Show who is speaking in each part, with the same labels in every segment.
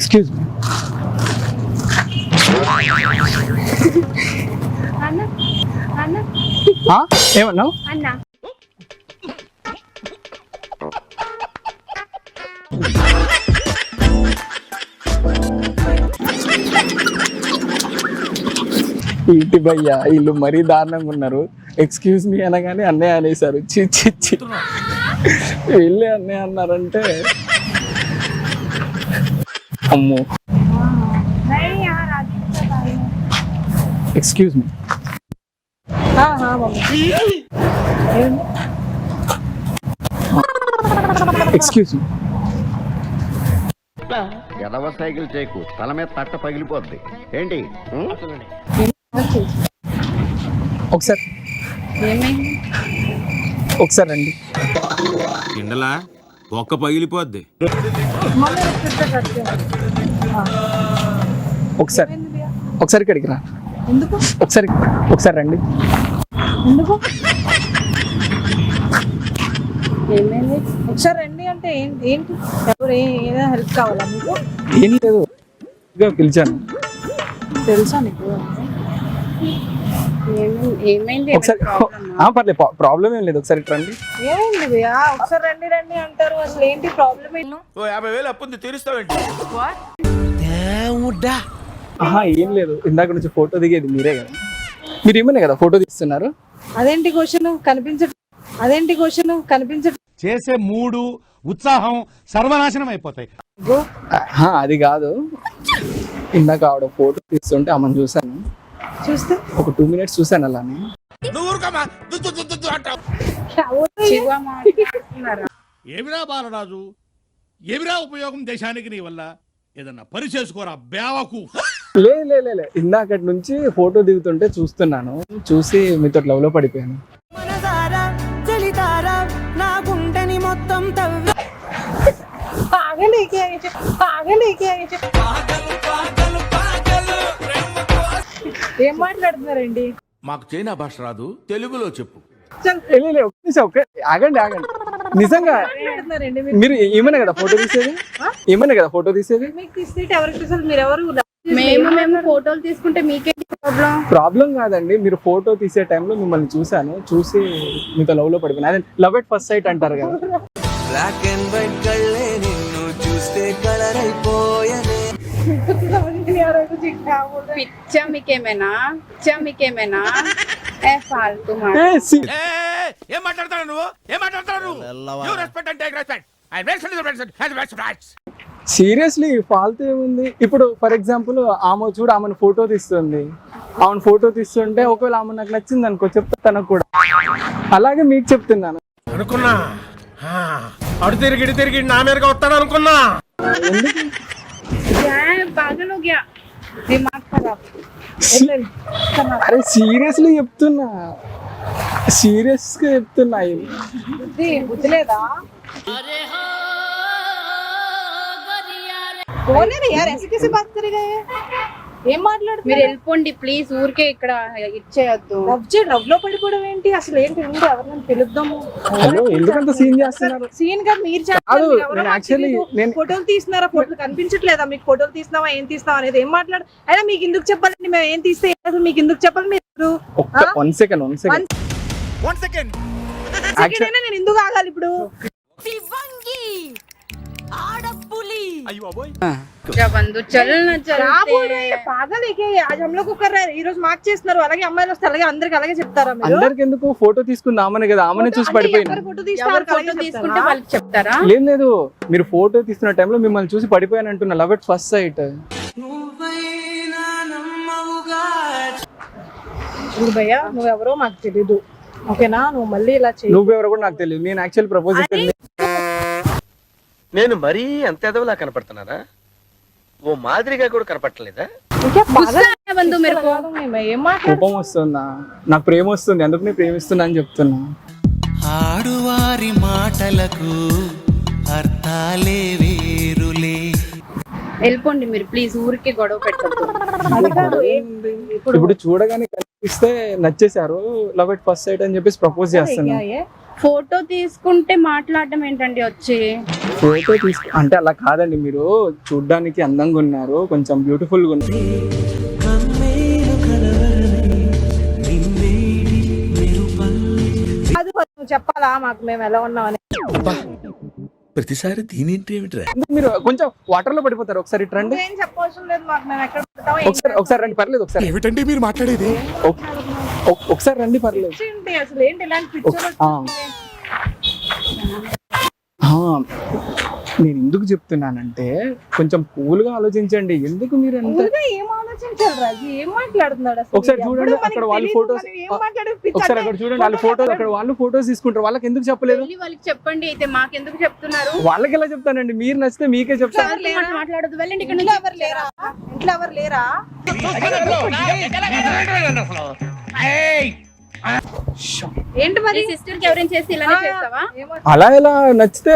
Speaker 1: Excuse ఏమన్నావు ఇంటి భయ్య వీళ్ళు మరీ దారుణంగా ఉన్నారు. ఎక్స్క్యూజ్ మీ అనగానే అన్నయ్య అనేసారు చి చి చి వీళ్ళే అన్నయ్య అన్నారంటే అమ్మో. ఎక్స్క్యూజ్ మీ ఎక్స్క్యూజ్ మీ
Speaker 2: ఎదవ సైకిల్ చేయకు తల మీద తట్ట పగిలిపోద్ది. ఏంటి?
Speaker 1: ఒకసారి. ఒకసారి రండి.
Speaker 3: కిండలా? ఒక్క పగిలిపోద్ది.
Speaker 1: ఒకసారి. ఒకసారి ఇక్కడికి రా.
Speaker 4: ఎందుకు?
Speaker 1: ఒకసారి ఒకసారి రండి.
Speaker 4: ఎందుకు? ఏమైంది? ఒకసారి రండి అంటే ఏంటి? ఎవరు ఏదైనా హెల్ప్ కావాలా మీకు?
Speaker 1: ఏం లేదు. ఇదిగో పిలిచాను.
Speaker 4: తెలుసా నీకు? ఏమైంది?
Speaker 1: ఒకసారి ఆ, పర్లేదు. ప్రాబ్లం ఏం లేదు. ఒకసారి రండి.
Speaker 4: ఏమైంది ఒకసారి రండి రండి అంటారు. అసలు ఏంటి ప్రాబ్లం
Speaker 3: ఓ యాభై వేలు అప్పుంది తీరుస్తావేంటి?
Speaker 1: ఆహా ఏం లేదు. ఇందాక నుంచి ఫోటో దిగేది మీరే కదా. మీరు ఏమన్నా కదా ఫోటో తీస్తున్నారు?
Speaker 4: అదేంటి క్వశ్చన్ కనిపించట్ అదేంటి క్వశ్చన్ కనిపించట్
Speaker 5: చేసే మూడు ఉత్సాహం సర్వనాశనం అయిపోతాయి.
Speaker 1: అది కాదు. ఇందాక ఆవిడ ఫోటో తీస్తుంటే ఆమెను చూశాను.
Speaker 4: చూస్తే?
Speaker 1: ఒక టూ మినిట్స్
Speaker 3: దుద్దు అంటావు.
Speaker 5: ఏమిరా బాలరాజు? ఏమిరా ఉపయోగం దేశానికి నీ వల్ల? ఏదన్నా పని చేసుకోరా బేవకు
Speaker 1: లే లే ఇందాకటి నుంచి ఫోటో దిగుతుంటే చూస్తున్నాను. చూసి మీతో లవ్లో పడిపోయాను.
Speaker 6: మొత్తం
Speaker 4: ఏం మాట్లాడుతున్నారండి?
Speaker 3: మాకు చైనా భాష రాదు తెలుగులో చెప్పు.
Speaker 1: ఏ, లే, లే, ఒక్క నిమిషం ఒక్క ఆగండి ఆగండి. నిజంగా
Speaker 4: మాట్లాడుతున్నారండి మీరు?
Speaker 1: మీరు ఏమన్నా కదా ఫోటో తీసేది? ఏమన్నా కదా ఫోటో తీసేది?
Speaker 4: మీకు ఎవరికి మీరు ఎవరు?
Speaker 7: మేము మేము ఫోటోలు తీసుకుంటే మీకేంటి ప్రాబ్లం
Speaker 1: ప్రాబ్లం కాదండి మీరు ఫోటో తీసే టైంలో మిమ్మల్ని చూశాను. చూసి మీతో లవ్లో పడిపోయాను. అదే లవ్ ఎట్ ఫస్ట్ సైట్ అంటారు కదా.
Speaker 6: బ్లాక్ అండ్ వైట్ కళ్ళే నిన్ను చూస్తే కలర్ అయిపోయనే
Speaker 7: పిచ్చా మీకేమైనా పిచ్చా మీకేమైనా ఏ ఫాల్తూ
Speaker 3: మాట్లాడతాడు నువ్వు? ఏం మాట్లాడతాడు నువ్వు? You respect and take respect I respect respect
Speaker 1: seriously ఫాల్తూ ఏముంది? ఇప్పుడు ఫర్ ఎగ్జాంపుల్ ఆమె చూడు ఆమెను ఫోటో తీస్తుంది. ఆమెను ఫోటో తీస్తుంటే ఒకవేళ ఆమె నాకు నచ్చింది అనుకో చెప్తా తనకు కూడా. అలాగే మీకు చెప్తున్నాను.
Speaker 5: అనుకున్నా? అడు తిరిగి తిరిగి నా మీదగా వస్తాడు అనుకున్నా
Speaker 1: ఎందుకు
Speaker 7: पागल हो गया दिमाग खराब
Speaker 1: అరే సీరియస్లీ చెప్తున్నా సీరియస్ గా చెప్తున్నా ఇది.
Speaker 4: బుద్ధి బుద్ధి లేదా कौन है रे यार ऐसे कैसे बात करेगा ये ఏం
Speaker 7: మీరు
Speaker 4: మాట్లాడుతున్నారు
Speaker 7: వెళ్ళిపోండి ప్లీజ్ ఊరికే ఇక్కడ ఇచ్చేయద్దు.
Speaker 4: లవ్ చే లవ్లో పడిపోవడం ఏంటి? అసలు ఏంటి? ఉండి ఎవరిని పిలుద్దాము.
Speaker 1: హలో ఎందుకంత సీన్ చేస్తున్నారు?
Speaker 4: సీన్గా మీరు
Speaker 1: కాదు, నేను actually- నేను-
Speaker 4: ఫోటోలు తీస్తున్నారా ఫోటోలు కనిపించట్లేదా? మీకు ఫోటోలు తీస్తున్నావా ఏం తీస్తున్నావా అనేది ఏం మాట్లాడు? అయినా మీకు ఎందుకు చెప్పాలండి? మేము ఏం తీస్తే అసలు మీకు ఎందుకు చెప్పాలి మీరు?
Speaker 1: One second one
Speaker 3: second one
Speaker 4: second నేను ఎందుకు ఆగాలి ఇప్పుడు?
Speaker 6: శివంగి! ఆడపులి
Speaker 3: అయ్యో బాబోయ్
Speaker 7: क्या बंधु चल ना
Speaker 4: రాబోయే
Speaker 7: चलते
Speaker 4: పాగల్ ఏకే ఆజ్ హమ్ లోగ్ కర్ ఈ రోజు మార్క్ చేస్తున్నారు అలాగే అమ్మాయిలు వస్తే అలాగే అందరికి అలాగే చెప్తారా మీరు
Speaker 1: అందరికి ఎందుకు ఫోటో తీసుకుంది ఆమెనే కదా ఆమెనే చూసి పడిపోయినా
Speaker 4: ఫోటో
Speaker 7: ఎవరు ఫోటో తీసుకుంటే వాళ్ళకి చెప్తారా
Speaker 1: లేదు లేదు మీరు ఫోటో తీస్తున్న టైంలో మిమ్మల్ని చూసి పడిపోయాను అంటున్నా లవ్ ఎట్ ఫస్ట్ సైట్
Speaker 6: నువ్వైనా నమ్మవుగా
Speaker 4: చూడు భయ్యా నువ్వెవరో మాకు తెలీదు ఓకేనా నువ్వు మళ్ళీ ఇలా చేయి
Speaker 1: నువ్వెవరో కూడా నాకు తెలియదు నేను యాక్చువల్ ప్రపోజ్ చేసింది
Speaker 8: నేను మరీ అంత ఎదవలా కనపడుతున్నారా ఓ మాదిరిగా కూడా కనపడలేదా
Speaker 1: కోపం వస్తుందా? నాకు ప్రేమ వస్తుంది ఎందుకు నేను ప్రేమిస్తున్నా అని చెప్తున్నా.
Speaker 6: ఆడువారి మాటలకు అర్థాలే వేరులే.
Speaker 7: వెళ్ళిపోండి మీరు ప్లీజ్ ఊరికి గొడవ
Speaker 4: పెట్టండి ఇప్పుడు
Speaker 1: చూడగానే కనిపిస్తే నచ్చేశారు. లవ్ ఎట్ ఫస్ట్ సైట్ అని చెప్పేసి ప్రపోజ్ చేస్తున్నా.
Speaker 7: ఫోటో తీసుకుంటే మాట్లాడటం ఏంటండి వచ్చి?
Speaker 1: ఫోటో తీసుకో అంటే అలా కాదండి మీరు చూడ్డానికి అందంగా ఉన్నారు కొంచెం బ్యూటిఫుల్గా ఉన్నారు.
Speaker 4: అది నువ్వు చెప్పాలా? మాకు మేము ఎలా ఉన్నామని
Speaker 9: ప్రతిసారి దీనేంటి ఏమిట్రా?
Speaker 1: మీరు కొంచెం వాటర్లో పడిపోతారు ఒకసారి ఇటు రండి.
Speaker 4: ఏం చెప్పవసరం లేదు మాకు మేము ఎక్కడ ఉంటామో ఏం
Speaker 1: ఒకసారి ఒకసారి రండి పర్లేదు ఒకసారి.
Speaker 9: ఏమిటండి మీరు మాట్లాడేది?
Speaker 1: ఒక- ఒక- ఒకసారి రండి పర్లేదు.
Speaker 4: ఏంటి అసలు ఏంటి ఇలాంటి పిక్చర్
Speaker 1: ఆ. ఆ, నేను ఎందుకు చెప్తున్నానంటే కొంచెం కూల్గా ఆలోచించండి. ఎందుకు మీరు ఎంత
Speaker 4: ఊరిగా ఏం ఆలోచించారు రాజు? ఏం మాట్లాడుతున్నాడు అసలు?
Speaker 1: ఒకసారి చూడండి, అక్కడ వాళ్ళ ఒకసారి
Speaker 4: అంటే
Speaker 1: అక్కడ చూడండి వాళ్ళ ఫోటోలు అక్కడ వాళ్ళు ఫోటోస్ తీసుకుంటారు. వాళ్ళకి ఎందుకు చెప్పలేదు?
Speaker 7: వెళ్ళి వాళ్ళకి చెప్పండి అయితే మాకెందుకు చెప్తున్నారు?
Speaker 1: వాళ్ళకి ఎలా చెప్తానండి? మీరు నచ్చితే మీకే?
Speaker 7: మాట్లాడదు? వెళ్ళండి ఇక్కడ
Speaker 4: ఇంట్లో ఎవరు లేరా? ఇంట్లో ఎవరు లేరా? ఏంటి మరి
Speaker 7: సిస్టర్ కి ఎవరైనా చేసి ఇలానే చేస్తావా
Speaker 4: ఏమో
Speaker 1: అలా ఎలా నచ్చితే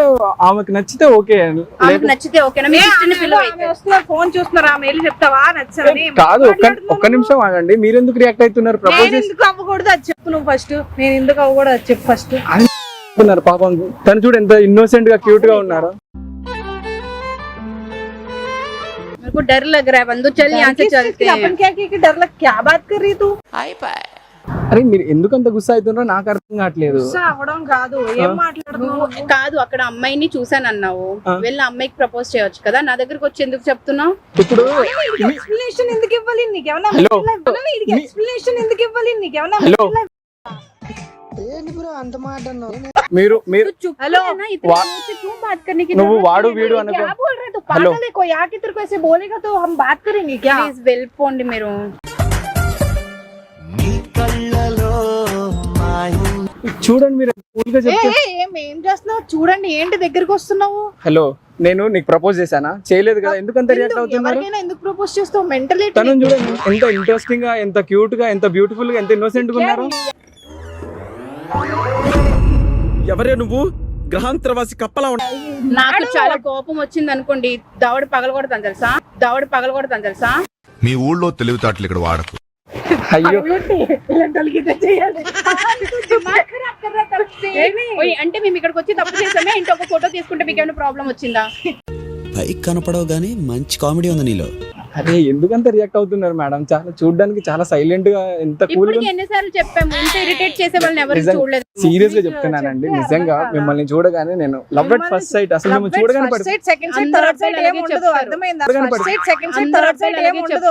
Speaker 1: ఆమెకు నచ్చితే ఓకే
Speaker 7: ఆమెకు నచ్చితే ఓకేనా మీ సిస్టర్ ని పిలువ అయితే
Speaker 4: వస్తున్నారు ఫోన్ చూస్తున్నారు ఆమె వెళ్ళి చెప్తావా నచ్చని
Speaker 1: కాదు ఒక్క ఒక్క నిమిషం ఆగండి మీరు ఎందుకు రియాక్ట్ అవుతున్నారు ప్రపోజ్
Speaker 4: నేను ఎందుకు అవ్వకూడదు అది చెప్పు నువ్వు ఫస్ట్ నేను ఎందుకు అవ్వకూడదు అది చెప్పు ఫస్ట్
Speaker 1: చేస్తున్నారు పాపం తను చూడు ఎంత ఇన్నోసెంట్ గా క్యూట్ గా ఉన్నారు
Speaker 7: मेरे को डर लग रहा है बंदू चल यहाँ से चलते
Speaker 4: अपन
Speaker 7: हैं
Speaker 4: क्या क्या डर लग क्या बात कर रही तू
Speaker 1: అరే మీరు ఎందుకు అంత గుస్సా అవుతున్నారో నాకు అర్థం కావట్లేదు
Speaker 4: గుస్సా అవ్వడం కాదు ఏం మాట్లాడుతున్నావు
Speaker 7: నువ్వు కాదు అక్కడ అమ్మాయిని చూసాను అన్నావు
Speaker 1: ఆ.
Speaker 7: వెళ్ళి అమ్మాయికి ప్రపోజ్ చేయొచ్చు కదా నా దగ్గరకు వచ్చి ఎందుకు చెప్తున్నావు
Speaker 1: ఇప్పుడు మీ-
Speaker 4: ఎక్స్ప్లెనేషన్ ఎందుకు ఇవ్వాలి నీకేమన్నా
Speaker 1: హలో. మీ-
Speaker 4: ఎక్స్ప్లెనేషన్ ఎందుకు ఇవ్వాలి నీకేమన్నా
Speaker 1: హలో మీరు మీరు
Speaker 4: हेलो
Speaker 1: वा-
Speaker 7: क्यों बात करने की
Speaker 1: నువ్వు
Speaker 7: जरूरत
Speaker 1: వాడు
Speaker 7: नहीं है?
Speaker 1: వీడు
Speaker 4: क्या
Speaker 1: అనుకో
Speaker 4: बोल रहे तू
Speaker 1: हेलो।
Speaker 4: पागल है कोई आके तेरे को ऐसे बोलेगा तो हम बात करेंगे क्या
Speaker 7: ప్లీజ్ వెళ్ళిపోండి మీరు
Speaker 6: నీ కళ్ళలో
Speaker 1: చూడండి మీరు
Speaker 4: ఏ,
Speaker 1: చెప్తే
Speaker 4: చేస్తున్నావు? చూడండి ఏంటి దగ్గరికి వస్తున్నావు?
Speaker 1: హలో నేను నీకు ప్రపోజ్ చేశానా? చేయలేదు కదా ఎందుకంత రియాక్ట్? అవుతున్నారు
Speaker 4: ఎవరికైనా ఎందుకు ప్రపోజ్ చేస్తావు? మెంటల్
Speaker 1: తను చూడండి ఎంత ఇంట్రెస్టింగ్గా ఎంత క్యూట్గా ఎంత బ్యూటిఫుల్గా ఎంత ఇన్నోసెంట్గా ఉన్నారు?
Speaker 9: ఎవరే నువ్వు? గ్రహాంతరవాసి కప్పలా
Speaker 7: నాకు చాలా కోపం వచ్చింది అనుకోండి. దవడ పగలగొడతాను తెలుసా? దవడ పగలగొడతాను తెలుసా?
Speaker 10: మీ ఊళ్ళో తెలివితేటలు ఇక్కడ వాడకు.
Speaker 1: అయ్యో.
Speaker 7: అంటే మేము ఇక్కడికి వచ్చి తప్పు చేసామే ఇంటి ఒక ఫోటో తీసుకుంటే మీకు ఏమైనా ప్రాబ్లం వచ్చిందా?
Speaker 6: పైకి కనపడవు గానీ మంచి కామెడీ ఉంది నీలో.
Speaker 1: అరే ఎందుకంత రియాక్ట్ అవుతున్నారు మేడం? చాలా చూడడానికి చాలా సైలెంట్గా ఎంత కూల్
Speaker 7: ఇప్పటికి ఎన్నిసార్లు చెప్పాము? ఇంత ఇరిటేట్ చేసే వాళ్ళని ఎవరు చూడలేదు.
Speaker 1: సీరియస్గా చెప్తున్నానండి. నిజంగా మిమ్మల్ని చూడగానే నేను లవ్ ఎట్ ఫస్ట్ సైట్ అసలు మిమ్మల్ని చూడగానే
Speaker 4: ఫస్ట్ సెకండ్ థర్డ్ ఏం ఉండదు. అర్థమైందా? ఫస్ట్ సెకండ్ థర్డ్ ఏం ఉండదు.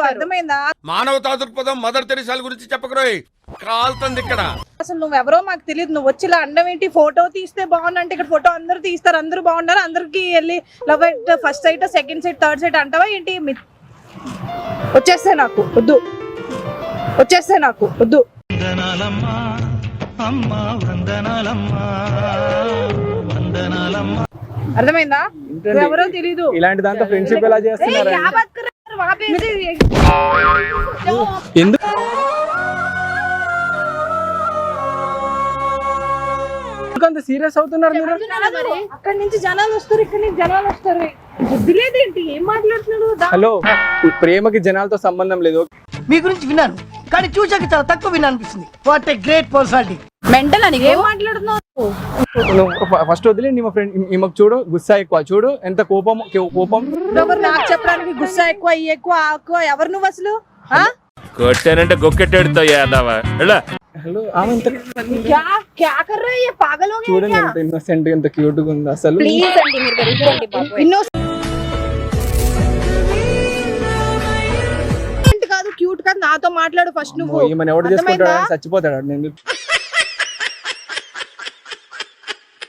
Speaker 3: మానవతా దృక్పథం మదర్ తెరిసాల గురించి చెప్పకరోయ్. కాలుతుంది ఇక్కడ.
Speaker 4: అసలు నువ్వెవరో మాకు తెలియదు నువ్వు వచ్చి ఇలా అండం ఏంటి? ఫోటో తీస్తే బాగుందంటే ఇక్కడ ఫోటో అందరూ తీస్తారు. అందరూ బాగున్నారు అందరికి వెళ్ళి love at first sight second sight third sight అంటావా ఏంటి? మీ- వచ్చేస్తే నాకు వద్దు. వచ్చేస్తే నాకు వద్దు. అర్థమైందా? ఎవరో తెలీదు.
Speaker 1: ఇలాంటి దాంతో ఫ్రెండ్షిప్ ఎలా చేస్తున్నారు ఎందుకు అంత సీరియస్ అవుతున్నారు మీరు?
Speaker 4: అక్కడ నుంచి జనాలు వస్తారు ఇక్కడ నుంచి జనాలు వస్తారు.
Speaker 1: హలో ప్రేమకి జనాలతో సంబంధం లేదు.
Speaker 11: మీ గురించి విన్నాను కానీ చూసాక చాలా తక్కువ విన్నా అనిపిస్తుంది what a great personality
Speaker 7: mental అని
Speaker 4: ఏం మాట్లాడుతున్నావు?
Speaker 1: ఫస్ట్ వదిలే నీ మా ఫ్రెండ్ ఈమెకు చూడు గుస్సా ఎక్కువ. చూడు ఎంత కోపం కోపం.
Speaker 4: నాకు చెప్పడానికి గుస్సా ఎక్కువ ఎక్కువ ఎక్కువ? ఎవరు నువ్వు అసలు?
Speaker 3: కొట్టానంటే గొక్కెట్టాడుతావు యాదవా
Speaker 4: పాగలో
Speaker 1: చూడండి ఎంత ఇన్నోసెంట్ ఎంత క్యూట్గా ఉంది అసలు.
Speaker 4: ఇన్నోసెంట్ కాదు క్యూట్ కాదు నాతో మాట్లాడు ఫస్ట్ నువ్వు
Speaker 1: ఈమెను ఎవడు
Speaker 4: అర్థమైందా?
Speaker 1: చేసుకుంటాడు చచ్చిపోతాడు నేను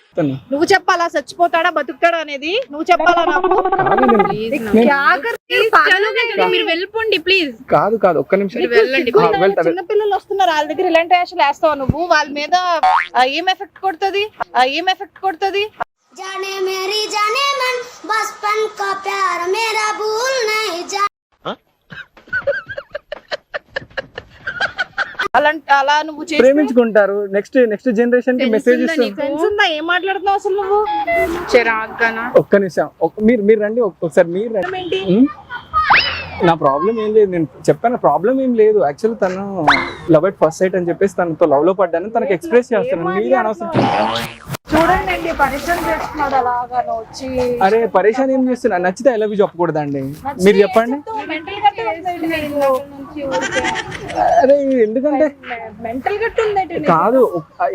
Speaker 1: చెప్తాను.
Speaker 4: నువ్వు చెప్పాలా చచ్చిపోతాడా బతుకుతాడా అనేది నువ్వు చెప్పాలా నాకు
Speaker 1: కాదు నేను-
Speaker 7: ప్లీజ్
Speaker 1: నేను-
Speaker 4: क्या कर रहे हैं? पागल हो गए क्या?
Speaker 7: మీరు వెళ్ళిపోండి ప్లీజ్
Speaker 1: కాదు కాదు ఒక్క నిమిషం
Speaker 7: మీరు వెళ్ళండి
Speaker 1: ఆ, వెళ్తా
Speaker 4: చిన్న పిల్లలు వస్తున్నారు వాళ్ళ దగ్గర ఇలాంటి యాషలు వేస్తావు నువ్వు వాళ్ళ మీద ఆ, ఏం ఎఫెక్ట్ కొడుతుంది ఆ, ఏం ఎఫెక్ట్ కొడుతుంది
Speaker 12: जाने मेरी जाने मन बचपन का प्यार मेरा भूल नहीं जा
Speaker 4: అలాంటి అలా నువ్వు
Speaker 1: ప్రేమించుకుంటారు. నెక్స్ట్ నెక్స్ట్
Speaker 7: జనరేషన్కి
Speaker 1: మెసేజ్ ఇస్తుంది
Speaker 4: ఏం మాట్లాడుతున్నావు అసలు నువ్వు?
Speaker 7: చిరాగ్గానా?
Speaker 1: ఒక్క నిమిషం. మీరు మీరు రండి ఒకసారి మీరు రండి? నా ప్రాబ్లం ఏం లేదు. నేను చెప్పాను ప్రాబ్లం ఏం లేదు. యాక్చువల్లీ తను లవ్ ఎట్ ఫస్ట్ సైట్ అని చెప్పేసి తనతో లవ్లో పడ్డాను. తనకి ఎక్స్ప్రెస్ చేస్తాను మీరే అనవసరం.
Speaker 4: చూడండి అండి పరిచయం చేస్తున్నాడు అలాగా వచ్చి.
Speaker 1: అరే పరేషాన్ ఏం చేస్తున్నా నచ్చితే ఐ లవ్ యూ చెప్పకూడదండి. మీరు చెప్పండి. అరే ఎందుకంటే?
Speaker 4: మెంటల్
Speaker 1: కాదు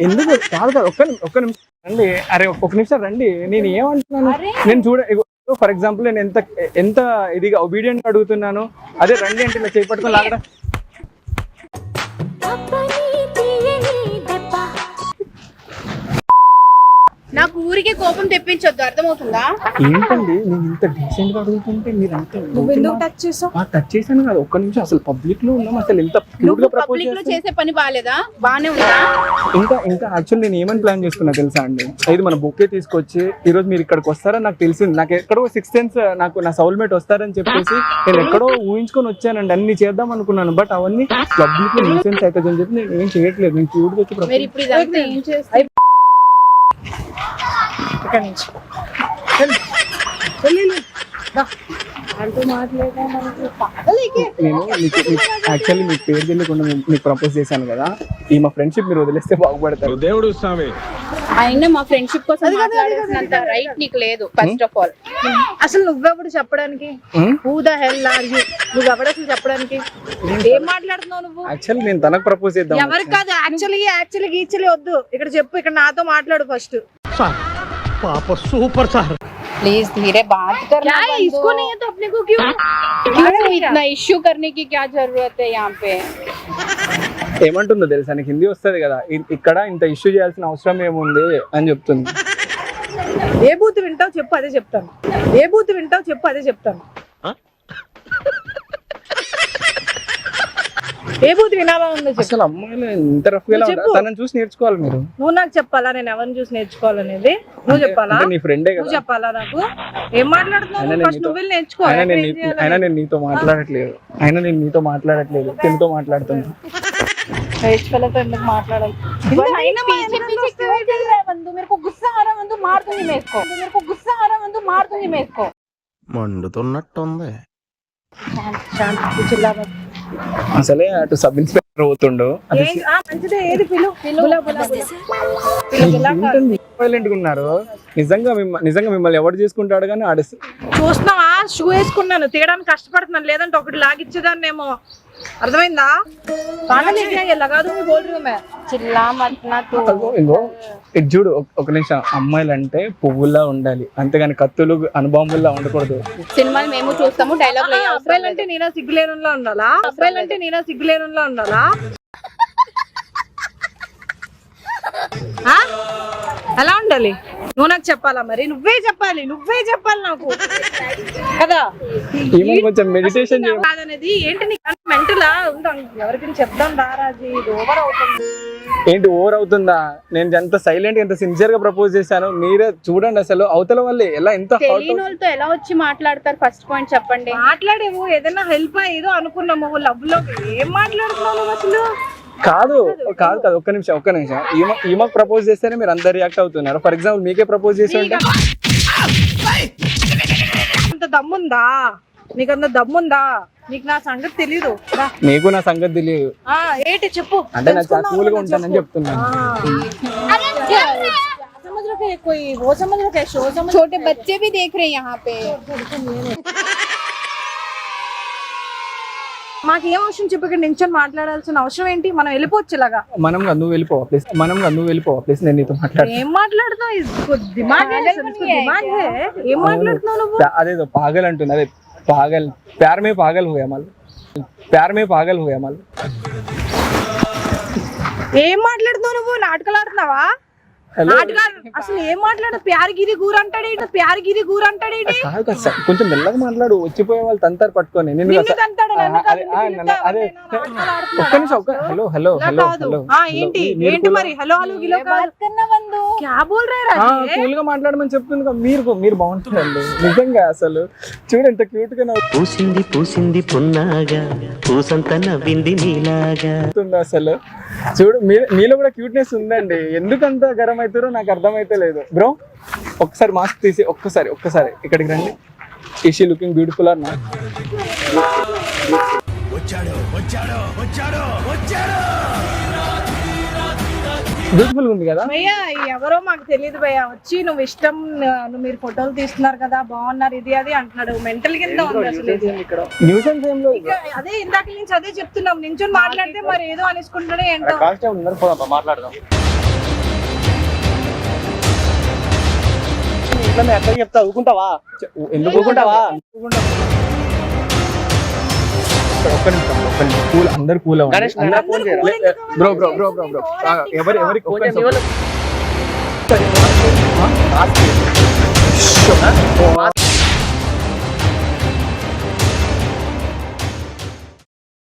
Speaker 1: ఎందుకు? కాదు కాదు ఒక్క ఒక్క నిమిషం. రండి అరే ఒక్క ఒక్క నిమిషం రండి. నేను ఏమంటున్నాను? నేను చూడ ఫర్ ఎగ్జాంపుల్ నేను ఎంత ఎంత ఇదిగా ఒబీడియంట్ అడుగుతున్నాను? అదే రండి అంటే ఇలా చేపట్టుకొని లాగడం.
Speaker 7: నాకు ఊరికే కోపం తెప్పించొద్దు అర్థమవుతుందా?
Speaker 1: ఏంటండి? నేను ఇంత డీసెంట్గా అడుగుతుంటే మీరు అంత
Speaker 4: నువ్వు ఎందుకు టచ్ చేసావు?
Speaker 1: టచ్ చేశాను కాదు. ఒక్క నిమిషం అసలు పబ్లిక్లో ఉన్నాం అసలు ఎంత క్యూట్గా ప్రపోజ్
Speaker 7: పబ్లిక్లో చేసే పని బాగాలేదా బానే ఉందా?
Speaker 1: ఇంకా ఇంకా యాక్చువల్ నేను ఏమని ప్లాన్ చేసుకున్నా తెలుసా అండి? ఇది మన బొక్కే తీసుకొచ్చి ఈ రోజు మీరు ఇక్కడికి వస్తారని నాకు తెలిసింది. నాకు ఎక్కడో సిక్స్ సెన్స్ నాకు నా సౌల్మేట్ వస్తారని చెప్పేసి నేను ఎక్కడో ఊహించుకొని వచ్చానండి. అన్ని చేద్దాం అనుకున్నాను. బట్ అవన్నీ పబ్లిక్లో న్యూసెన్స్ అవుతుంది అని చెప్పి నేను ఏం చేయట్లేదు. నేను క్యూట్గా వచ్చి
Speaker 4: ఇక్కడ నుంచి.
Speaker 1: నేను యాక్చువల్లీ మీకు పేరు తెలియకుండా మీకు ప్రపోజ్ చేశాను కదా. ఈ మా ఫ్రెండ్షిప్ మీరు వదిలేస్తే బాగుపడతారు.
Speaker 9: దేవుడు స్వామి.
Speaker 7: అయినా మా ఫ్రెండ్షిప్ కోసం మాట్లాడాల్సినంత రైట్ నీకు లేదు ఫస్ట్ ఆఫ్ ఆల్
Speaker 4: అసలు నువ్వెవడు చెప్పడానికి? Who the hell are you నువ్వెవడు అసలు చెప్పడానికి? ఏం మాట్లాడుతున్నావు నువ్వు?
Speaker 1: యాక్చువల్లీ నేను తనకు ప్రపోజ్ చేద్దాం
Speaker 4: ఎవరు కాదు యాక్చువల్లీ యాక్చువల్లీ గీచువల్లీ వద్దు. ఇక్కడ చెప్పు ఇక్కడ నాతో మాట్లాడు ఫస్ట్
Speaker 11: పాప సూపర్ సార్
Speaker 7: प्लीज धीरे बात करना
Speaker 4: क्या है
Speaker 7: बंद
Speaker 4: इसको
Speaker 7: हो।
Speaker 4: नहीं है तो अपने को क्यों
Speaker 7: क्यों इतना इश्यू करने की क्या जरूरत है यहाँ पे
Speaker 1: ఏమంటుందో తెలుసా నీకు హిందీ వస్తుంది కదా ఇ- ఇక్కడ ఇంత ఇష్యూ చేయాల్సిన అవసరం ఏముంది అని చెప్తుంది
Speaker 4: ఏ బూత్ వింటావు చెప్పు అదే చెప్తాను ఏ బూత్ వింటావు చెప్పు అదే చెప్తాను ఏ బూత్ వినావా ఉందో
Speaker 1: అసలు అమ్మాయిలు ఇంత రఫ్
Speaker 4: ఎలా
Speaker 1: తనని చూసి నేర్చుకోవాలి మీరు.
Speaker 4: నువ్వు నాకు చెప్పాలా? నేను ఎవరిని చూసి నేర్చుకోవాలనేది? నువ్వు చెప్పాలా?
Speaker 1: నీ ఫ్రెండే
Speaker 4: నువ్వు చెప్పాలా నాకు? ఏం మాట్లాడుతున్నావు? ఫస్ట్ నువ్వు వెళ్ళి నేర్చుకో
Speaker 1: నేను నీతో మాట్లాడట్లేదు. అయినా నేను నీతో మాట్లాడట్లేదు. తినతో మాట్లాడుతున్నా.
Speaker 4: మాట్లాడాలి?
Speaker 7: మీరు గుస్సా ఆ రहा మారుతుంది మేసుకో.
Speaker 2: మండుతున్నట్టుంది.
Speaker 1: అసలే అటు సబ్ ఇన్స్పెక్టర్గా ఉన్నారు. నిజంగా మిమ్మ- నిజంగా మిమ్మల్ని ఎవరు చేసుకుంటాడు కానీ ఆడ
Speaker 4: చూస్తున్నావా? షూ వేసుకున్నాను. తీయడానికి కష్టపడుతున్నాను. లేదంటే ఒకటి లాగిచ్చేదాన్నేమో. అర్థమైందా?
Speaker 1: కాదు చూడు ఒక నిమిషం. అమ్మాయిలు అంటే పువ్వులా ఉండాలి. అంతేగాని కత్తులు అనుభవంలా ఉండకూడదు.
Speaker 7: సినిమాలు మేము చూస్తాము డైలాగ్
Speaker 4: అబ్బాయిలు అంటే నేనా సిగ్గులేనులా ఉండాలా? అబ్బాయిలు అంటే నేనా సిగ్గులేనులా ఉండాలా? ఎలా ఉండాలి? నువ్వు నాకు చెప్పాలా మరి? నువ్వే చెప్పాలి నువ్వే చెప్పాలి నాకు. కదా?
Speaker 1: కొంచెం మెడిటేషన్
Speaker 4: కాదనేది? ఏంటి నీకు మెంటలా? ఉంటాం ఎవరికి చెప్దాం దారాజీ ఇది ఓవర్ అవుతుంది.
Speaker 1: ఏంటి ఓవర్ అవుతుందా? నేను ఎంత సైలెంట్ ఎంత సిన్సియర్గా ప్రపోజ్ చేశాను మీరే చూడండి అసలు అవతల వాళ్ళే ఎలా ఎంత
Speaker 7: వాళ్ళతో ఎలా వచ్చి మాట్లాడతారు? ఫస్ట్ పాయింట్ చెప్పండి.
Speaker 4: మాట్లాడేవు ఏదైనా హెల్ప్ ఏదో అనుకున్నాము లవ్లో ఏం మాట్లాడుతున్నావు అసలు?
Speaker 1: కాదు కాదు కాదు ఒక్క నిమిషం ఒక్క నిమిషం ఈమె ఈమెకు ప్రపోజ్ చేస్తేనే మీరు అందరు రియాక్ట్ అవుతున్నారు ఫర్ ఎగ్జాంపుల్ మీకే ప్రపోజ్ చేసి ఉంటే
Speaker 4: అంత దమ్ముందా నీకు అంత దమ్ముందా నీకు నా సంగతి తెలీదు రా.
Speaker 1: నీకు నా సంగతి తెలియదు
Speaker 4: ఆ, ఏంటి చెప్పు
Speaker 1: అంటే నాకు చాలా
Speaker 4: తెలుసుకుందాం
Speaker 1: కూల్ గా
Speaker 4: అనుకున్నా
Speaker 1: ఉంటానని
Speaker 4: చెప్పు.
Speaker 1: చెప్తున్నాను
Speaker 4: समझ रहे हैं कोई वो समझ रहे हैं शो समझ
Speaker 7: छोटे बच्चे भी देख रहे हैं यहाँ पे
Speaker 4: మాకు ఏం అవసరం చెప్పి ఇక్కడ నించొని మాట్లాడాల్సిన అవసరం ఏంటి? మనం వెళ్ళిపోవచ్చు ఇలాగా.
Speaker 1: మనం నువ్వు వెళ్ళిపోవా? ప్లీజ్. మనం నువ్వు వెళ్ళిపోవా? ప్లీజ్ నేను నీతో మాట్లాడు
Speaker 4: ఏం మాట్లాడుతావు ఏం మాట్లాడుతున్నావు నువ్వు?
Speaker 1: అదేదో పాగల్ అంటుంది. అదే పాగల్. ప్యారమే పాగల్ హోయా మళ్ళీ. ప్యారమే పాగల్ హోయా మళ్ళీ.
Speaker 4: ఏం మాట్లాడుతున్నావు నువ్వు? నాటకాలు ఆడుతున్నావా? అసలు ఏం మాట్లాడు? ప్యారగిరి గూర అంటాడేంటి ప్యారగిరి గూర అంటాడేంటి
Speaker 1: కాదు కాదు సార్, కొంచెం మెల్లగా మాట్లాడు. వచ్చిపోయే వాళ్ళు తంతారు పట్టుకొని. నేను అదే, ఒక్క నిమిషం ఒక్క హలో హలో హలో. హలో.
Speaker 4: ఆ, ఏంటి? ఏంటి మరి? హలో హలో గిలో
Speaker 1: కూల్గా మాట్లాడమని చెప్తుంది కదా, మీరు మీరు బాగుంటారండి. నిజంగా అసలు. చూడు ఎంత క్యూట్గా
Speaker 6: పూసింది పూసింది పున్నాగా. పూసంత నవ్వింది నీలాగా.
Speaker 1: అసలు. చూడు మీ- మీలో కూడా క్యూట్నెస్ ఉందండి. ఎందుకంత గరం అవుతారో నాకు అర్థమైతే లేదు బ్రో ఒక్కసారి మాస్క్ తీసి ఒక్కసారి ఒక్కసారి ఇక్కడికి రండి. ఈషీ లుకింగ్ బ్యూటిఫుల్ అన్న
Speaker 5: వచ్చాడు వచ్చాడు వచ్చాడు వచ్చాడు.
Speaker 1: బ్యూటిఫుల్ ఉంది కదా?
Speaker 4: భయ్యా ఎవరో మాకు తెలియదు భయ్యా. వచ్చి నువ్వు ఇష్టం నువ్వు మీరు ఫోటోలు తీస్తున్నారు కదా బాగున్నారు ఇది అది అంటున్నాడు. మెంటల్ కింద ఉంది అసలు అదే ఇందాక నుంచి అదే చెప్తున్నాం. నించొని మాట్లాడితే మరి ఏదో అనేసుకుంటాడో ఏంటో.
Speaker 1: కానిస్టేబుల్ ఉన్నారు పోదాం మాట్లాడదాం.
Speaker 11: ఎక్కడ చెప్తా ఊకుంటావా
Speaker 1: ఎందుకు ఊరుకుంటావా? ఒక్క నిమిషం ఒక్క నిమిషం కూల్ అందరు కూల్
Speaker 11: చేయరా?
Speaker 1: Bro bro bro bro bro ఎవరి ఎవరికి ఒక్క నిమిషం.